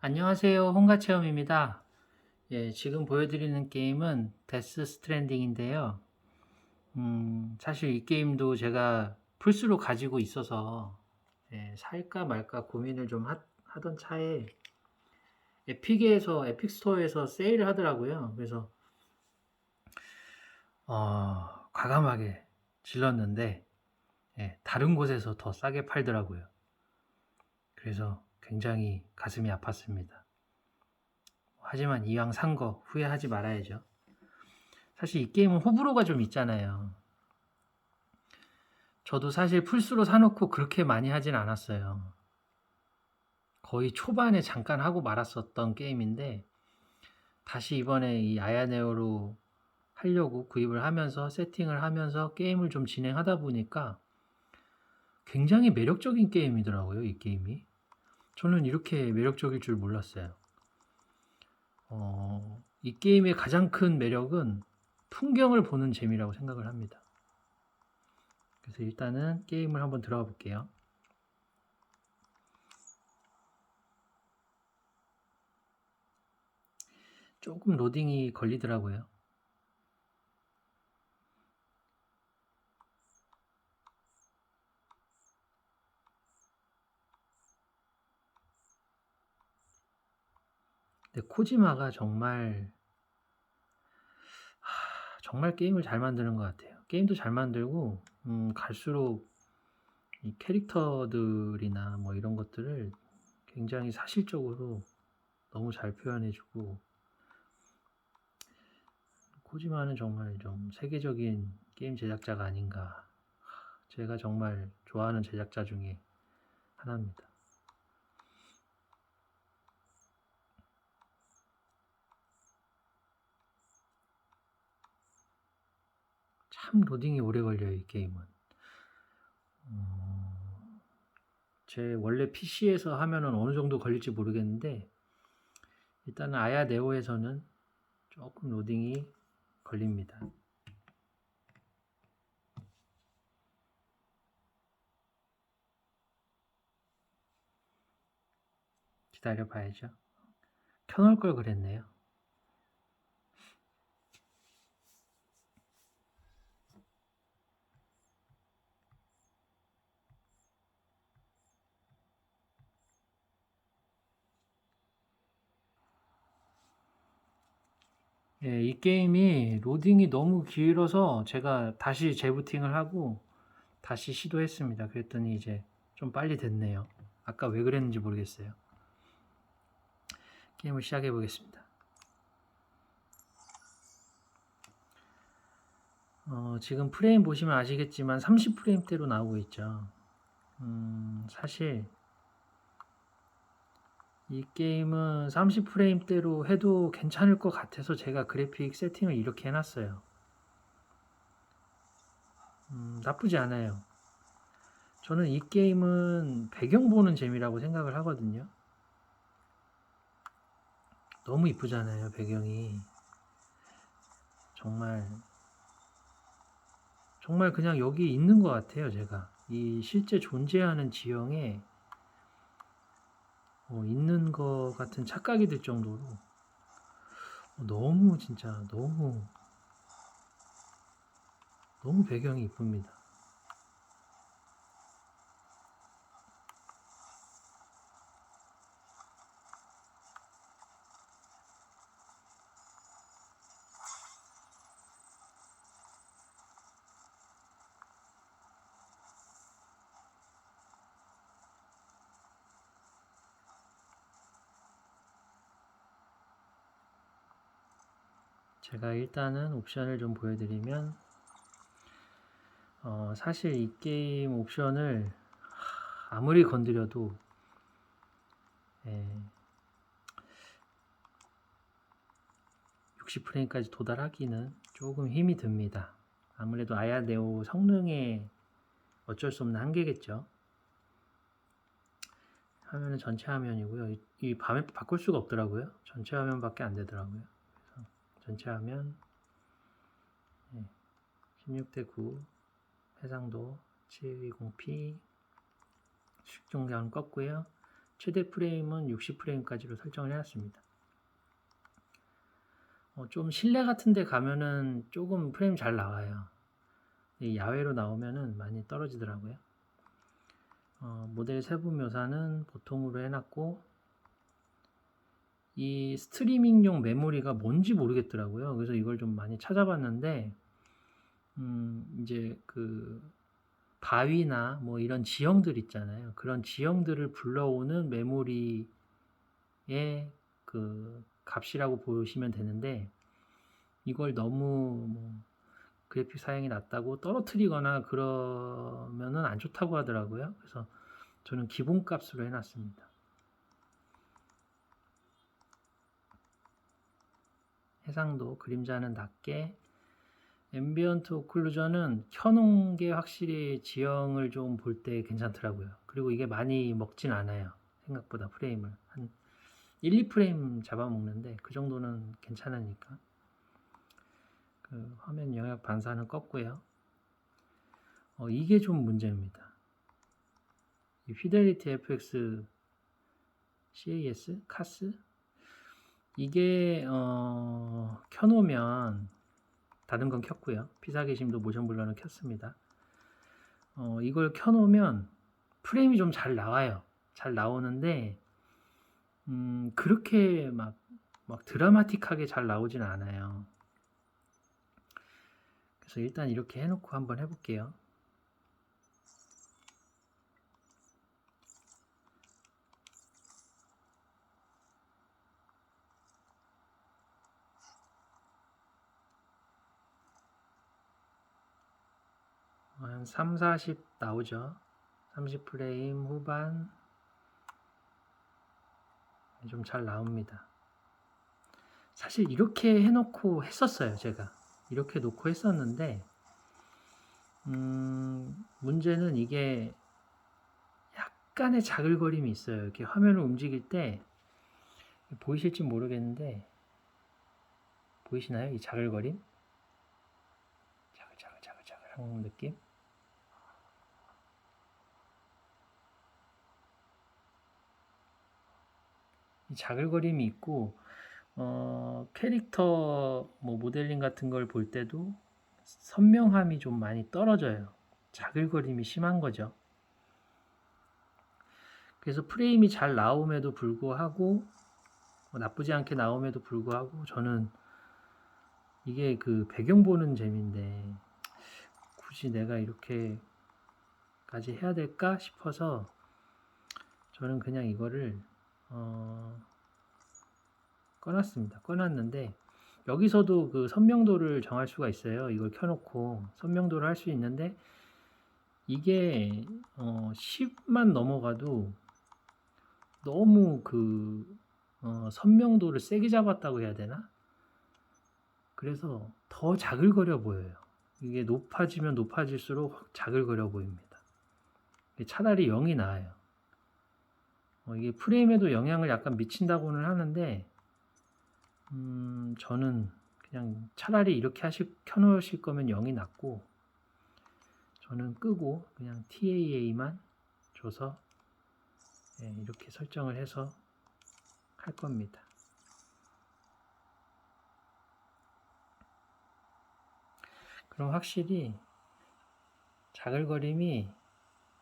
안녕하세요. 홍가체험입니다. 예, 지금 보여드리는 게임은 데스 스트랜딩인데요. 음, 사실 이 게임도 제가 플스로 가지고 있어서 예, 살까 말까 고민을 좀 하, 하던 차에 에픽에서 에픽 스토어에서 세일을 하더라고요. 그래서 어, 과감하게 질렀는데 예, 다른 곳에서 더 싸게 팔더라고요. 그래서 굉장히 가슴이 아팠습니다. 하지만 이왕 산 거 후회하지 말아야죠. 사실 이 게임은 호불호가 좀 있잖아요. 저도 사실 플스로 사놓고 그렇게 많이 하진 않았어요. 거의 초반에 잠깐 하고 말았었던 게임인데 다시 이번에 이 아야네오로 하려고 구입을 하면서 세팅을 하면서 게임을 좀 진행하다 보니까 굉장히 매력적인 게임이더라고요, 이 게임이. 저는 이렇게 매력적일 줄 몰랐어요. 어, 이 게임의 가장 큰 매력은 풍경을 보는 재미라고 생각을 합니다. 그래서 일단은 게임을 한번 들어가 볼게요. 조금 로딩이 걸리더라고요. 코지마가 정말 하, 정말 게임을 잘 만드는 것 같아요. 게임도 잘 만들고 음, 갈수록 이 캐릭터들이나 뭐 이런 것들을 굉장히 사실적으로 너무 잘 표현해주고 코지마는 정말 좀 세계적인 게임 제작자가 아닌가. 제가 정말 좋아하는 제작자 중에 하나입니다. 참 로딩이 오래 걸려요, 이 게임은. 어, 제 원래 PC에서 하면은 어느 정도 걸릴지 모르겠는데, 일단은 아야 네오에서는 조금 로딩이 걸립니다. 기다려 봐야죠. 켜놓을 걸 그랬네요. 예, 이 게임이 로딩이 너무 길어서 제가 다시 재부팅을 하고 다시 시도했습니다. 그랬더니 이제 좀 빨리 됐네요. 아까 왜 그랬는지 모르겠어요. 게임을 시작해 보겠습니다. 어, 지금 프레임 보시면 아시겠지만 30프레임대로 나오고 있죠. 음, 사실 이 게임은 30프레임대로 해도 괜찮을 것 같아서 제가 그래픽 세팅을 이렇게 해놨어요. 음, 나쁘지 않아요. 저는 이 게임은 배경 보는 재미라고 생각을 하거든요. 너무 이쁘잖아요, 배경이. 정말, 정말 그냥 여기 있는 것 같아요, 제가. 이 실제 존재하는 지형에 어, 있는 것 같은 착각이 들 정도로 어, 너무 진짜 너무 너무 배경이 이쁩니다. 제가 일단은 옵션을 좀 보여드리면 어, 사실 이 게임 옵션을 아무리 건드려도 예, 60프레임까지 도달하기는 조금 힘이 듭니다. 아무래도 아야네오 성능에 어쩔 수 없는 한계겠죠. 화면은 전체 화면이고요. 이, 이 밤에 바꿀 수가 없더라고요. 전체 화면밖에 안 되더라고요. 전체 화면 16대 9 해상도 720p 수익 종량 껐고요 최대 프레임은 60프레임까지로 설정을 해놨습니다. 어, 좀 실내 같은 데 가면은 조금 프레임 잘 나와요. 이 야외로 나오면은 많이 떨어지더라고요. 어, 모델 세부 묘사는 보통으로 해놨고 이 스트리밍용 메모리가 뭔지 모르겠더라고요. 그래서 이걸 좀 많이 찾아봤는데 음, 이제 그 바위나 뭐 이런 지형들 있잖아요. 그런 지형들을 불러오는 메모리의 그 값이라고 보시면 되는데 이걸 너무 뭐 그래픽 사양이 낮다고 떨어뜨리거나 그러면은 안 좋다고 하더라고요. 그래서 저는 기본 값으로 해놨습니다. 해상도 그림자는 낮게 앰비언트 오클루전은 켜놓은 게 확실히 지형을 좀 볼 때 괜찮더라고요. 그리고 이게 많이 먹진 않아요. 생각보다 프레임을 한 1, 2프레임 잡아먹는데 그 정도는 괜찮으니까 그 화면 영역 반사는 껐고요. 어, 이게 좀 문제입니다. 이 피델리티 FX CAS 카스 이게 어, 켜놓으면 다른 건 켰고요. 피사계심도 모션 블러는 켰습니다. 어, 이걸 켜놓으면 프레임이 좀 잘 나와요. 잘 나오는데 음, 그렇게 막, 막 드라마틱하게 잘 나오진 않아요. 그래서 일단 이렇게 해놓고 한번 해볼게요. 한 3, 40 나오죠. 30프레임 후반 좀 잘 나옵니다. 사실 이렇게 해놓고 했었어요, 제가. 이렇게 놓고 했었는데, 음, 문제는 이게 약간의 자글거림이 있어요. 이렇게 화면을 움직일 때, 보이실지 모르겠는데, 보이시나요? 이 자글거림? 자글자글자글자글 하는 느낌? 자글거림이 있고 어, 캐릭터 뭐 모델링 같은 걸 볼 때도 선명함이 좀 많이 떨어져요. 자글거림이 심한 거죠. 그래서 프레임이 잘 나옴에도 불구하고 뭐 나쁘지 않게 나옴에도 불구하고 저는 이게 그 배경 보는 재미인데 굳이 내가 이렇게까지 해야 될까 싶어서 저는 그냥 이거를 어, 꺼놨습니다. 꺼놨는데 여기서도 그 선명도를 정할 수가 있어요. 이걸 켜놓고 선명도를 할 수 있는데 이게 어, 10만 넘어가도 너무 그 어, 선명도를 세게 잡았다고 해야 되나? 그래서 더 자글거려 보여요. 이게 높아지면 높아질수록 자글거려 보입니다. 차라리 0이 나아요. 어, 이게 프레임에도 영향을 약간 미친다고는 하는데 음, 저는 그냥 차라리 이렇게 하실 켜놓으실 거면 0이 낫고 저는 끄고 그냥 TAA만 줘서 네, 이렇게 설정을 해서 할 겁니다. 그럼 확실히 자글거림이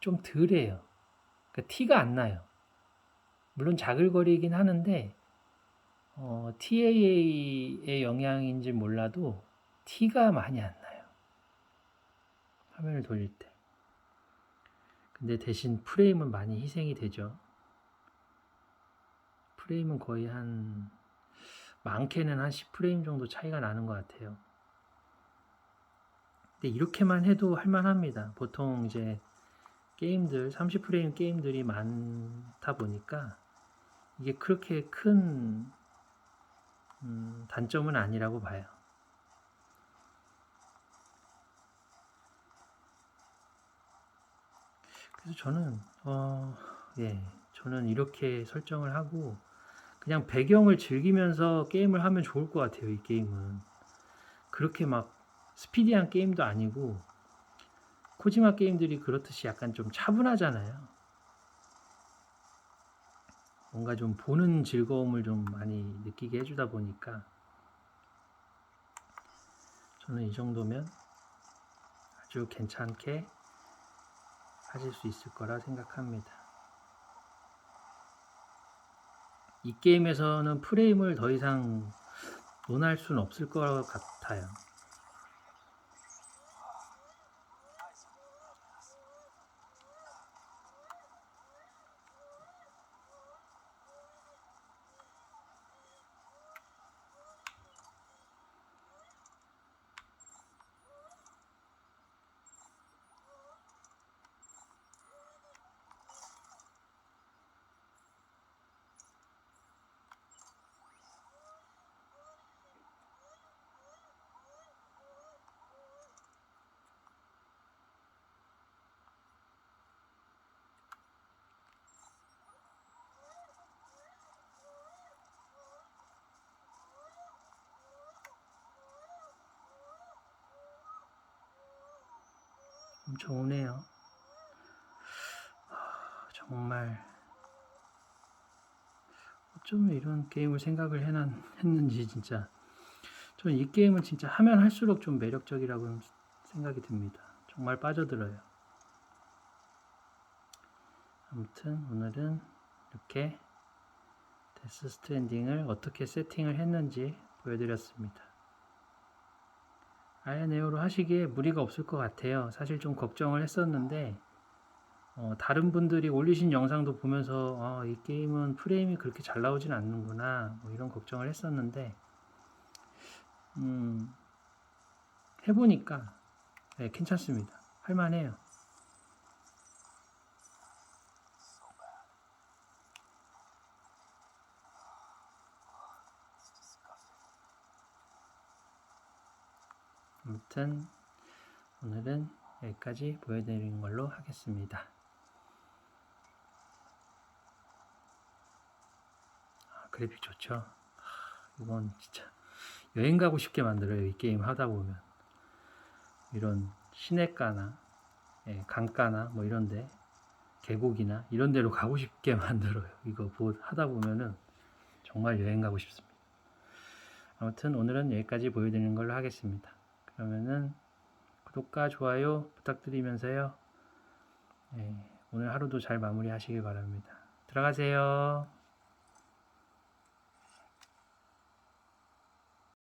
좀 덜해요. 그러니까 티가 안 나요. 물론 자글거리긴 하는데 어, TAA의 영향인지 몰라도 티가 많이 안 나요. 화면을 돌릴 때. 근데 대신 프레임은 많이 희생이 되죠. 프레임은 거의 한 많게는 한 10프레임 정도 차이가 나는 것 같아요. 근데 이렇게만 해도 할만합니다. 보통 이제 게임들 30프레임 게임들이 많다 보니까 이게 그렇게 큰 음, 단점은 아니라고 봐요. 그래서 저는 어, 예, 저는 이렇게 설정을 하고 그냥 배경을 즐기면서 게임을 하면 좋을 것 같아요. 이 게임은 그렇게 막 스피디한 게임도 아니고 코지마 게임들이 그렇듯이 약간 좀 차분하잖아요. 뭔가 좀 보는 즐거움을 좀 많이 느끼게 해주다 보니까 저는 이 정도면 아주 괜찮게 하실 수 있을 거라 생각합니다. 이 게임에서는 프레임을 더 이상 논할 수는 없을 것 같아요. 오네요. 아, 정말 어쩌면 이런 게임을 생각을 해난, 했는지 진짜 저는 이 게임은 진짜 하면 할수록 좀 매력적이라고 생각이 듭니다. 정말 빠져들어요. 아무튼 오늘은 이렇게 데스 스트랜딩을 어떻게 세팅을 했는지 보여드렸습니다. 아야네오로 하시기에 무리가 없을 것 같아요. 사실 좀 걱정을 했었는데 어, 다른 분들이 올리신 영상도 보면서 아, 이 게임은 프레임이 그렇게 잘 나오진 않는구나 뭐 이런 걱정을 했었는데 음, 해보니까 네, 괜찮습니다. 할만해요. 아무튼 오늘은 여기까지 보여드리는 걸로 하겠습니다. 아, 그래픽 좋죠? 하, 이건 진짜 여행 가고 싶게 만들어요. 이 게임 하다 보면 이런 시내가나 예, 강가나 뭐 이런데 계곡이나 이런 데로 가고 싶게 만들어요. 이거 보, 하다 보면은 정말 여행 가고 싶습니다. 아무튼 오늘은 여기까지 보여드리는 걸로 하겠습니다. 그러면은 구독과 좋아요 부탁드리면서요. 예, 오늘 하루도 잘 마무리하시길 바랍니다. 들어가세요.